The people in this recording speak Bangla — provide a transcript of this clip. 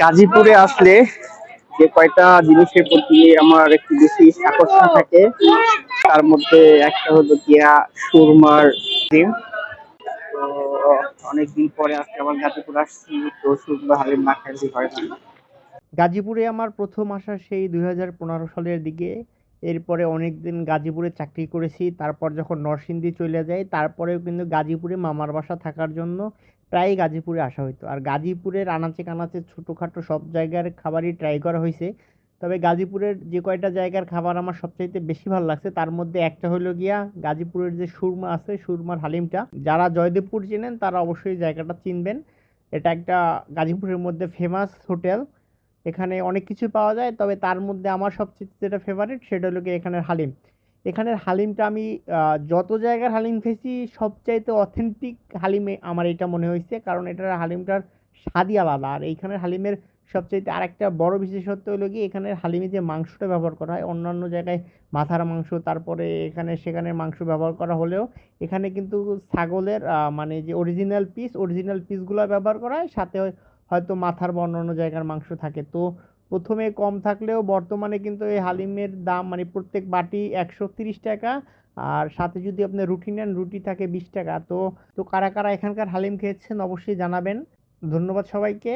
গাজীপুরে আসলে যে কয়টা জিনিসের প্রতি আমার একটু বেশি আকর্ষণ থাকে, তার মধ্যে একটা হলো গিয়া সুরমার ডিম। অনেকদিন পরে আজকে আবার গাজীপুর আসছি, তো সুরমা হালিম না খাইলে হয় না। গাজীপুরে আমার প্রথম আসা সেই দুই হাজার পনেরো সালের দিকে। এরপরে অনেক দিন গাজীপুরে চাকরি করেছি, তারপর যখন নরসিংদী চলে যাই, তারপরেও কিন্তু গাজীপুরে মামার বাসা থাকার জন্য প্রায়ই গাজীপুরে আসা হতো আর গাজীপুরের আনাচে কানাচে ছোটোখাটো সব জায়গার খাবারই ট্রাই করা হয়েছে তবে গাজীপুরের যে কয়টা জায়গার খাবার আমার সবচাইতে বেশি ভালো লাগছে, তার মধ্যে একটা হলো গিয়া গাজীপুরের যে সুরমা আছে, সুরমার হালিমটা। যারা জয়দেবপুর চেনেন, তারা অবশ্যই জায়গাটা চিনবেন। এটা একটা গাজীপুরের মধ্যে ফেমাস হোটেল এখানে অনেক কিছু পাওয়া যায়, তবে তার মধ্যে আমার সবচেয়ে যেটা ফেভারিট সেটা হলো গিয়ে এখানের হালিম। এখানের হালিমটা আমি যত জায়গার হালিম খেয়েছি, সবচাইতে অথেন্টিক হালিমে আমার এটা মনে হয়েছে কারণ এটার হালিমটার স্বাদই আলাদা। আর এইখানের হালিমের সবচাইতে আরেকটা বড় বিশেষত্ব হলো কি, এখানের হালিমে যে মাংসটা ব্যবহার করা হয়, অন্যান্য জায়গায় মাথার মাংস, তারপরে এখানে সেখানে মাংস ব্যবহার করা হলেও এখানে কিন্তু ছাগলের মানে যে অরিজিনাল পিস অরিজিনাল পিসগুলো ব্যবহার করা হয়। সাথে হয়তো মাথার বা অন্যান্য জায়গার মাংস থাকে। তো প্রথমে কম থাকলেও বর্তমানে কিন্তু এই হালিমের দাম মানে প্রত্যেক বাটি একশো তিরিশ টাকা, আর সাথে যদি আপনি রুটি নেন, রুটি থাকে বিশ টাকা। তো তো কারা কারা এখানকার হালিম খেয়েছেন অবশ্যই জানাবেন। ধন্যবাদ সবাইকে।